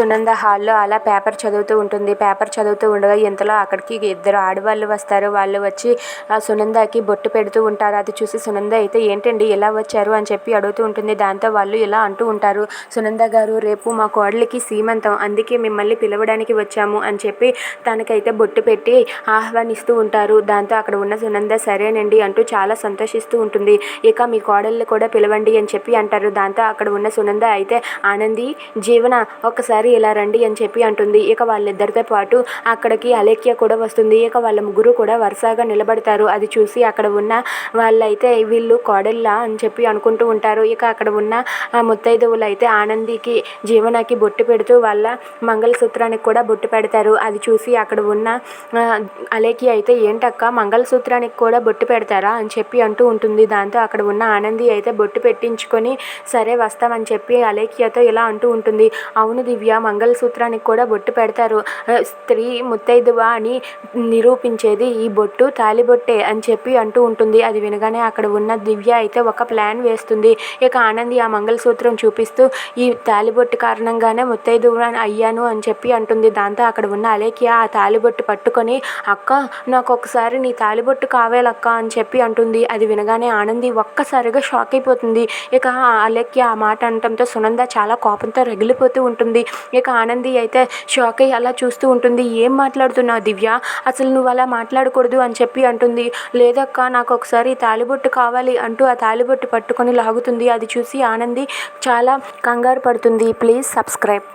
సునంద హాల్లో అలా పేపర్ చదువుతూ ఉంటుంది. పేపర్ చదువుతూ ఉండగా ఇంతలో అక్కడికి ఇద్దరు ఆడవాళ్ళు వస్తారు. వాళ్ళు వచ్చి ఆ సునందకి బొట్టు పెడుతూ ఉంటారు. అది చూసి సునంద అయితే ఏంటండి ఎలా వచ్చారు? అని చెప్పి అడుగుతూ ఉంటుంది. దాంతో వాళ్ళు ఇలా అంటూ ఉంటారు. సునంద గారు రేపు మా కోడలికి సీమంతం. అందుకే మిమ్మల్ని పిలవడానికి వచ్చాము అని చెప్పి తనకైతే బొట్టు పెట్టి ఆహ్వానిస్తూ ఉంటారు. దాంతో అక్కడ ఉన్న సునంద సరేనండి అంటూ చాలా సంతోషిస్తూ ఉంటుంది. ఇక మీ కోడళ్ళు కూడా పిలవండి అని చెప్పి అంటారు. దాంతో అక్కడ ఉన్న సునంద అయితే ఆనంది జీవన ఒకసారి ఇలా రండి అని చెప్పి అంటుంది. ఇక వాళ్ళిద్దరితో పాటు అక్కడికి అలేఖ్య కూడా వస్తుంది. ఇక వాళ్ళ ముగ్గురు కూడా వరుసగా నిలబడతారు. అది చూసి అక్కడ ఉన్న వాళ్ళైతే వీళ్ళు కోడళ్ళ అని చెప్పి అనుకుంటూ ఉంటారు. ఇక అక్కడ ఉన్న ఆ ముత్తైదువులు అయితే ఆనందికి జీవనకి బొట్టు పెడుతూ వాళ్ళ మంగళసూత్రానికి కూడా బొట్టు పెడతారు. అది చూసి అక్కడ ఉన్న ఆ, అలేఖ్య అయితే ఏంటక్క మంగళసూత్రానికి కూడా బొట్టు పెడతారా? అని చెప్పి అంటూ ఉంటుంది. దాంతో అక్కడ ఉన్న ఆనంది అయితే బొట్టు పెట్టించుకొని సరే వస్తామని చెప్పి అలేఖ్యతో ఇలా అంటూ ఉంటుంది. అవును దివ్య మంగళసూత్రానికి కూడా బొట్టు పెడతారు. స్త్రీ ముత్తైదువ అని నిరూపించేది ఈ బొట్టు తాలిబొట్టే అని చెప్పి అంటూ ఉంటుంది. అది వినగానే అక్కడ ఉన్న దివ్య అయితే ఒక ప్లాన్ వేస్తుంది. ఇక ఆనంది ఆ మంగళసూత్రం చూపిస్తూ ఈ తాలిబొట్టు కారణంగానే ముత్తైదువ అయ్యాను అని చెప్పి అంటుంది. దాంతో అక్కడ ఉన్న అలేఖ్య ఆ తాలిబొట్టు పట్టుకొని అక్క నాకు ఒకసారి నీ తాలిబొట్టు కావాలక్క అని చెప్పి అంటుంది. అది వినగానే ఆనంది ఒక్కసారిగా షాక్ అయిపోతుంది. ఇక అలేఖ్య ఆ మాట అనటంతో సునంద చాలా కోపంతో రగిలిపోతూ ఉంటుంది. ఇక ఆనంది అయితే షాక్ అయ్యి అలా చూస్తూ ఉంటుంది. ఏం మాట్లాడుతున్నావు దివ్య? అసలు నువ్వు అలా మాట్లాడకూడదు అని చెప్పి అంటుంది. లేదక్క నాకు ఒకసారి తాలిబొట్టు కావాలి అంటూ ఆ తాలిబొట్టు పట్టుకొని లాగుతుంది. అది చూసి ఆనంది చాలా కంగారు పడుతుంది. Please subscribe.